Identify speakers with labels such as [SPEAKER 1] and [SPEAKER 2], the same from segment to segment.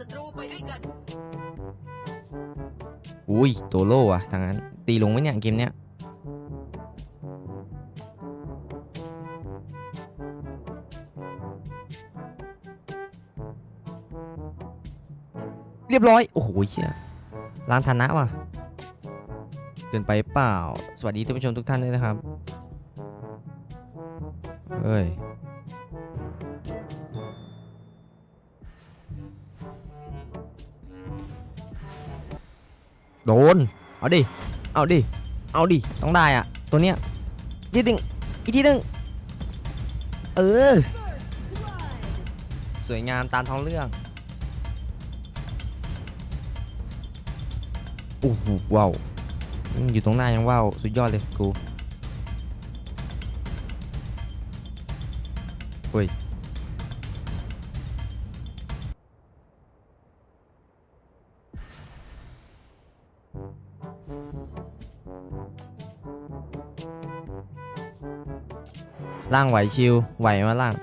[SPEAKER 1] ศัตรูไปด้วยกัน
[SPEAKER 2] อุ้ยตัวโล่อะทางนั้น ตีลงไหมเนี่ยเกมเนี้ยเรียบร้อย โอ้โหเชี่ยล้างฐานะว่ะ เกินไปเปล่า สวัสดีท่านผู้ชมทุกท่านด้วยนะครับ เฮ้ย โดน เอาดิ เอาดิ เอาดิ ต้องได้อะตัวเนี้ยทีหนึ่งอีกทีหนึ่งเออ สวยงามตามท้องเรื่องโอ้โหว้าวอืมอยู่ตรงหน้ายังว้าวสุดยอดเลยกูเฮ้ย ล่างไหวชิวไหวมาล่าง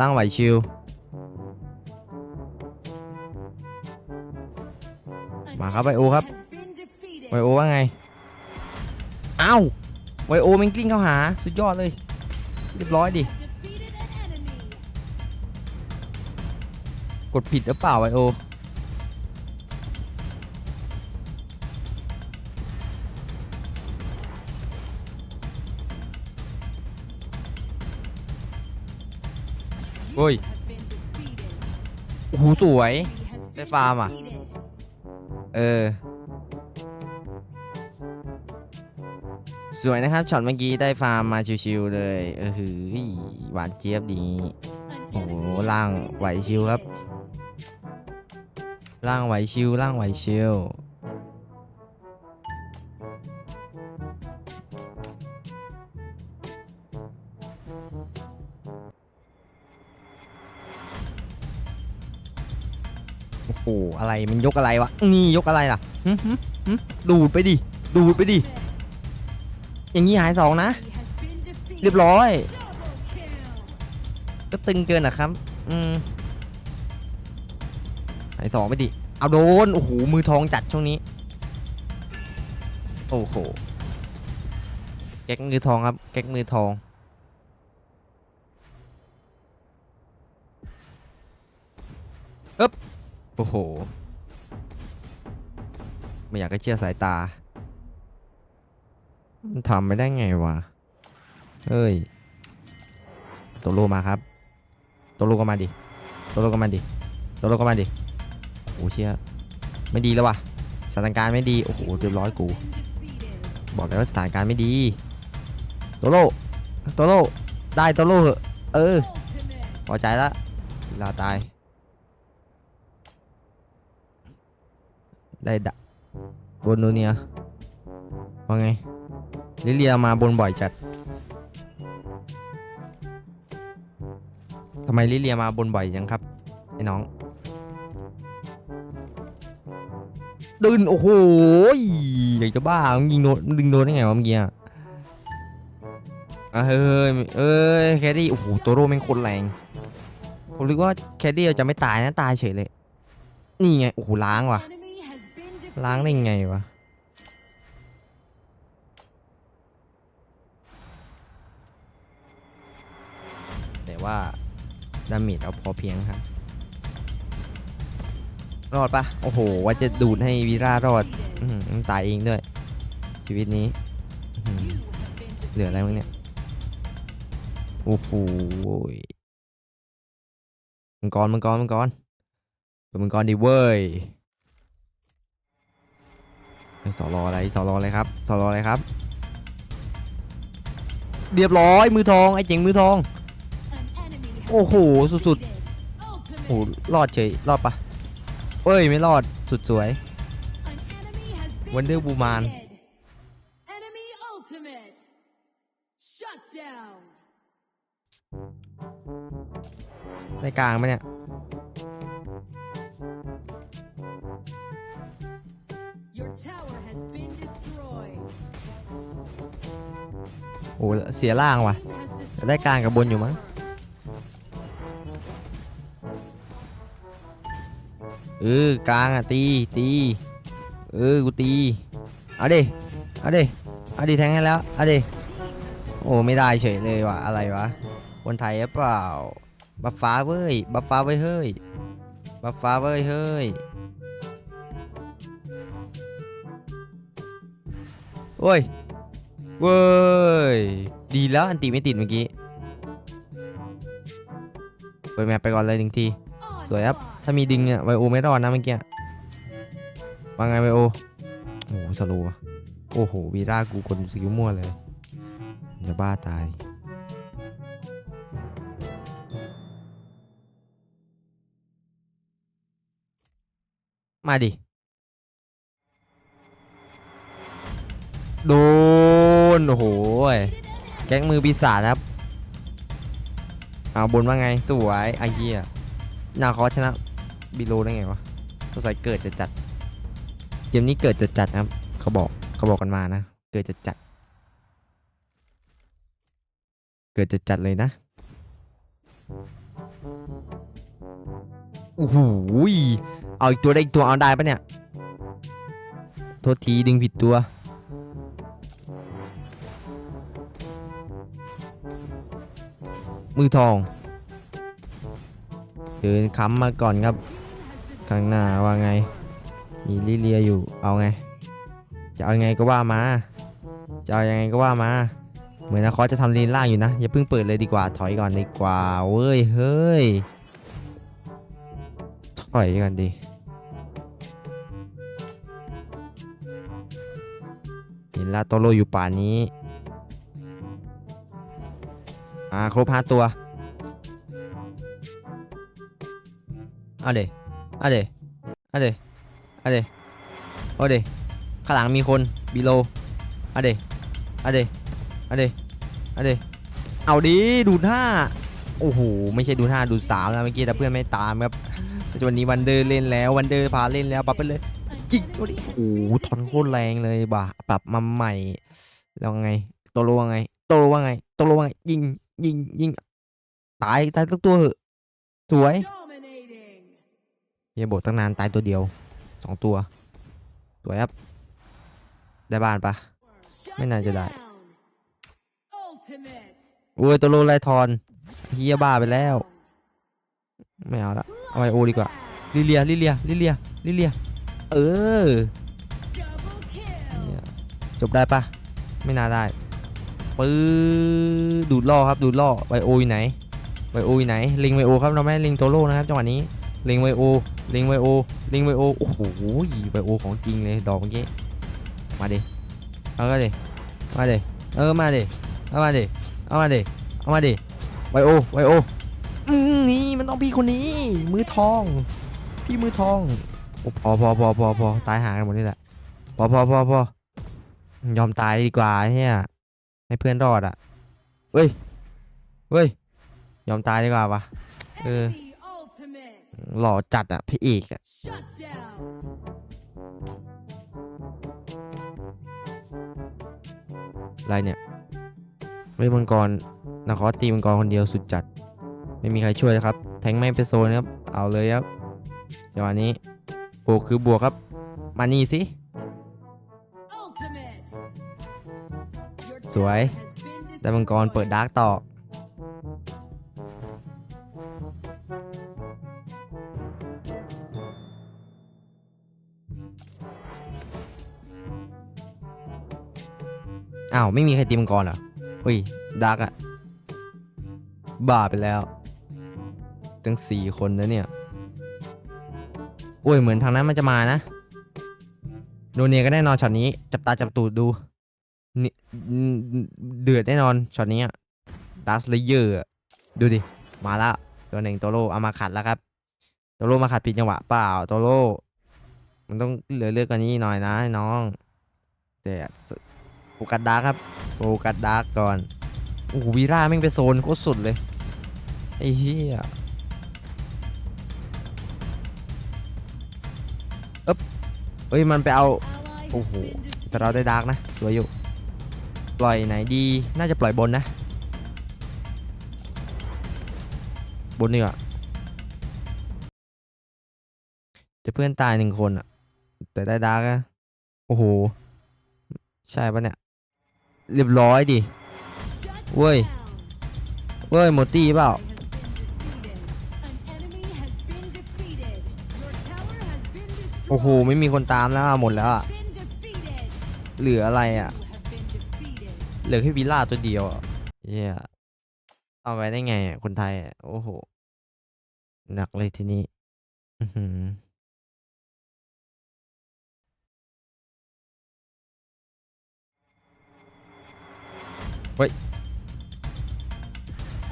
[SPEAKER 2] ล่างไหวชิว มาครับไวโอครับไวโอว่าไงเอ้าไวโอมันกลิ้งเข้าหาสุดยอดเลยเรียบร้อยดิกดผิดหรือเปล่าไวโอ เฮ้ยโอ้โหสวย ได้ฟาร์มอะ เออ สวยนะครับช็อตเมื่อกี้ได้ฟาร์มมาชิวๆเลย เออหือหวานเจี๊ยบดี โอ้โหล่างไหวชิวครับ ล่างไหวชิวล่างไหวชิว อ้อะไรมันยกอะไรวะ นี่ยกอะไรล่ะหึหึหึดูดไปดิ ดูดไปดิ อย่างนี้หายสองนะ เรียบร้อย ก็ตึงเกินนะครับ อืมหายสองไปดิ เอาโดน โอ้โห มือทองจัดช่วงนี้ โอ้โห แก๊กมือทองครับ แก๊กมือทองอึ๊บ โอ้โห ไม่อยากจะเชื่อสายตา มันทำไม่ได้ไงวะ เฮ้ยโตโลมาครับโตโลก็มาดิโตโลก็มาดิโตโลก็มาดิโอ้เชี่ยไม่ดีแล้ววะสถานการณ์ไม่ดี โอ้โหเรียบร้อยกู บอกแล้วว่าสถานการณ์ไม่ดีโตโลโตโลได้โตโลเหอะเออ พอใจละเวลาตาย ได้ดะบนโนเนียว่าไงลิเลียมาบนบ่อยจัดทำไมลิเลียมาบนบ่อยจังครับไอ้น้องดึนโอ้โหอยากจะบ้ามึงยิงโดนมึงดึงโดนได้ไงวะเมื่อกี้อะอะเฮ้ยเอ้ยแคดดี้โอ้โหตัวโรแม่งโคตรแรงผมนึกว่าแคดดี้จะไม่ตายนะตายเฉยเลย นี่ไงโอ้โหล้างว่ะ ล้างได้ไงวะ แต่ว่า ดาเมจเอาพอเพียงครับ รอดปะโอ้โห ว่าจะดูดให้วีรารอดอตายเองด้วย ชีวิตนี้ เหลืออะไรมั้งเนี่ย โอ้โหมังกรมังกรมังกรเป็นมังกรดีเว้ย ไอ้สอรออะไรสอรออะไรครับสอรออะไรครับ เรียบร้อยมือทองไอ้เจ๋งมือทอง โอ้โหสุดๆโอ้โหรอดเฉยรอดปะเอ้ยไม่รอดสุดสวย Wonder Woman
[SPEAKER 1] Enemy ultimate. Shut down.
[SPEAKER 2] ในกลางปะเนี่ย
[SPEAKER 1] Your tower has been destroyed.
[SPEAKER 2] โอ้โหเสียล่างว่ะ
[SPEAKER 1] Has
[SPEAKER 2] แต่ได้กลางกับบนอยู่มั้งเออกลางอะตีตีเออกูตีเอาดิเอาดิเอาดิแทงให้แล้วเอาดิโอ้ไม่ได้เฉยเลยว่ะอะไรวะคนไทยหรือเปล่าบัฟฟ้าเว้ยบัฟฟ้าเว้ยเฮ้ยบัฟฟ้าเว้ยเฮ้ย โอ้ยเว้ย ดีแล้วอันตีไม่ติดเมื่อกี้เปิดแมปไปก่อนเลยหนึ่งที สวยครับ ถ้ามีดึงเนี่ยไวโอไม่รอดนะเมื่อกี้ว่าไงไวโอ โอ้โหสโลว์โอ้โห วีร่ากูกดสกิลมั่วเลย จะบ้าตายมาดิ โดน โอ้โหยแก๊งมือปีศาจครับเอาบนว่าไง สวยไอ้เหี้ยนาคอชนะบิโลได้ไงวะสงสัยเกิดจะจัด เกมนี้เกิดจะจัดครับ เขาบอกเขาบอกกันมานะ เกิดจะจัด เกิดจะจัดเลยนะโอ้โหเอาอีกตัวได้อีกตัวเอาได้ปะเนี่ย โทษทีดึงผิดตัว มือทองเดินค้ำมาก่อนครับ ข้างหน้าว่าไง มีลิเลียอยู่เอาไง จะเอาไงก็ว่ามา จะเอายังไงก็ว่ามา เหมือนนะคอจะทำลีนล่างอยู่นะ อย่าเพิ่งเปิดเลยดีกว่าถอยก่อนดีกว่าเว้ยเฮ้ยถอยก่อนดิเห็นลาโตโรอยู่ป่านนี้ อ่าครบห้าตัวเอาเดเอาเดเอาเดเอาเดเอาเดข้างหลังมีคนบีโลเอาเดเอาเดเอาเดเอาเดเอาดิดูดห้าโอ้โหไม่ใช่ดูดห้าดูดสามแล้วเมื่อกี้แต่เพื่อนไม่ตามครับปัจจุบันนี้วันเดอร์เล่นแล้ววันเดอร์พาเล่นแล้วปรับไปเลยจิกดูดิโอ้โหทอนโคตรแรงเลยบ่าปรับมาใหม่แล้วไงโตโรว่าไงโตโรว่าไงโตโรว่าไงยิง ยิงยิงตายตายสักตัวเหอะสวย
[SPEAKER 1] Dominating.
[SPEAKER 2] เฮียโบทตั้งนานตายตัวเดียวสองตัว สวยครับ ได้บ้านปะ
[SPEAKER 1] Shut
[SPEAKER 2] Mấy này thì đại.
[SPEAKER 1] down. Ultimate.
[SPEAKER 2] โอ้ยตัวโลไลทอนเฮียบ้าไปแล้ว ไม่เอาละเอาไอโอดีกว่าลิเลียลิเลียลิเลียลิเลียเออ
[SPEAKER 1] Double kill.
[SPEAKER 2] เหี้ยจบได้ปะไม่น่าได้ ปื้อดูดล่อครับดูดล่อไวโออยู่ไหนไวโออยู่ไหนลิงไวโอครับเราไม่ได้ลิงโตโร่นะครับจังหวะนี้ลิงไวโอลิงไวโอลิงไวโอโอ้โหไวโอของจริงเลยดอกเมื่อกี้มาดิเอาก็ดิมาดิเออมาดิเอามาดิเอามาดิเอามาดิไวโอไวโออืมนี่มันต้องพี่คนนี้ มือทอง พี่มือทองพอพอพอพอพอตายหากันหมดนี่แหละพอพอพอพอยอมตายดีกว่าเฮีย ให้เพื่อนรอดอะเฮ้ยเฮ้ย ยอมตายดีกว่าวะเออ หล่อจัดอะพระเอกอะอะไรเนี่ยเฮ้ยมังกรนาคอสตีมังกรคนเดียวสุดจัด ไม่มีใครช่วยนะครับ แทงไม่เป็นโซนครับ เอาเลยครับจังหวะนี้บวกคือบวกครับ มานี่สิ สวย
[SPEAKER 1] tower has been
[SPEAKER 2] ได้มังกรเปิดดาร์กต่อ อ้าว ไม่มีใครตีมังกรเหรอ อุ้ย ดาร์กอะบ้าไปแล้ว ตั้งสี่คนนะเนี่ยโอ้ย เหมือนทางนั้นมันจะมานะ โดเนียก็แน่นอนช็อตนี้ จับตาจับตูดดู นี่เดือดแน่นอนช็อตนี้ดัสเลเยอร์ดูดิ มาแล้วตัวหนึ่งโตโรเอามาขัดแล้วครับ โตโรมาขัดผิดจังหวะเปล่าโตโรมันต้องเหลือเลือกกว่านี้หน่อยนะน้อง แต่โฟกัสดาร์กครับโฟกัสดาร์กก่อนโอ้โหวีร่าแม่งไปโซนโคตรสุดเลย ไอ้เหี้ยเอ๊บเอ้ยมันไปเอา
[SPEAKER 1] Ally has
[SPEAKER 2] Oh,
[SPEAKER 1] been
[SPEAKER 2] แต่เราได้ดาร์กนะสวยอยู่ ปล่อยไหนดี น่าจะปล่อยบนนะ บนนี่อะแต่เพื่อนตายหนึ่งคนอะ แต่ได้ดาร์กอะโอ้โห ใช่ปะเนี่ย เรียบร้อยดิ
[SPEAKER 1] Shut
[SPEAKER 2] Ui.
[SPEAKER 1] down.
[SPEAKER 2] เว้ยหมดตีเปล่าโอ้โห ไม่มีคนตามแล้วหมดแล้วอะเหลืออะไรอะ เหลือแค่วิลล่าตัวเดียวเฮียเอาไว้ได้ไงอะคนไทยอะโอ้โห หนักเลยทีนี้อือหือ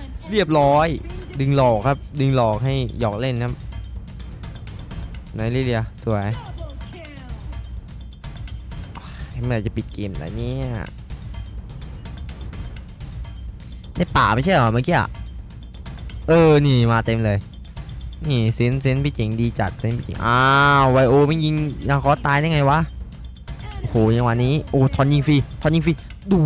[SPEAKER 1] An
[SPEAKER 2] เรียบร้อย ดึงหลอกครับ ดึงหลอกให้หยอกเล่นครับไหนลิเลียสวยเมื่อไหร่จะปิดเกมแล้วเนี่ย ในป่าไม่ใช่เหรอเมื่อกี้อะเออ นี่มาเต็มเลย นี่เซนเซนพี่เจ๋งดีจัดเซนพี่เจ๋งอ้าวไวโอไม่ยิงยังคอตายได้ไงวะ โอ้โหจังวะนี้ โอ้ทอนยิงฟรีทอนยิงฟรีดู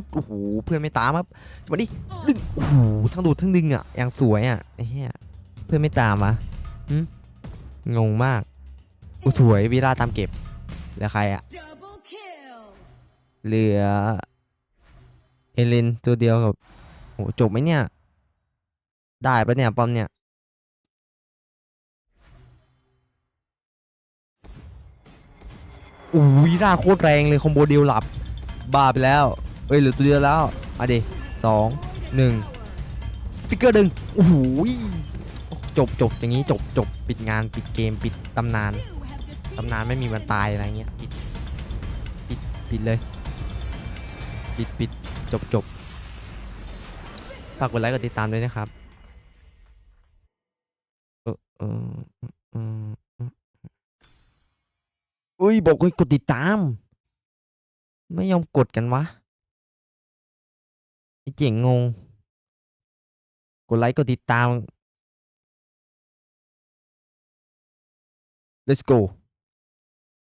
[SPEAKER 2] ดโอ้โหเพื่อนไม่ตามครับจังหวะนี้ดึงโอ้โหทั้งดูดทั้งดึงอะอย่างสวยอะไอ้เหี้ยเพื่อนไม่ตามวะงงมากโอ้สวยวีราตามเก็บแล้วใครอะเหลือ เอเลนตัวเดียวกับโหจบไหมเนี่ย ได้ปะเนี่ยป้อมเนี่ยอู้วีราโคตรแรงเลยคอมโบเดียวหลับ บาไปแล้ว เอ้ยเหลือตัวเดียวแล้วอะดิสองหนึ่งฟิกเกอร์ดึงโอ้โหยจบจบอย่างนี้จบจบปิดงานปิดเกมปิดตำนานตำนานไม่มีวันตายอะไรเงี้ยปิดปิดปิดเลย ปิดปิด บจบฝากกดไลค์กดติดตามด้วยนะครับเออเออเออเอออุ้ยบอกให้กดติดตาม ไม่ยอมกดกันวะไอ้เจ๋งงง กดไลค์กดติดตาม let's go